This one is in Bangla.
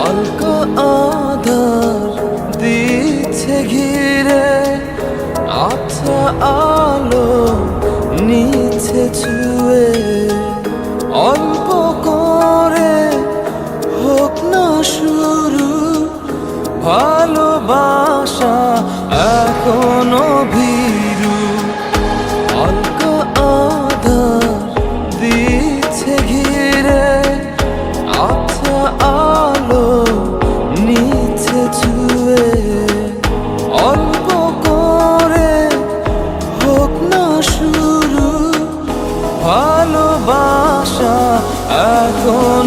অল্প আধার দিচ্ছে ঘিরে আচ্ছা আলো নিচে ছুয়ে। অল্প করে হোক না শুরু ভালোবাস Lord.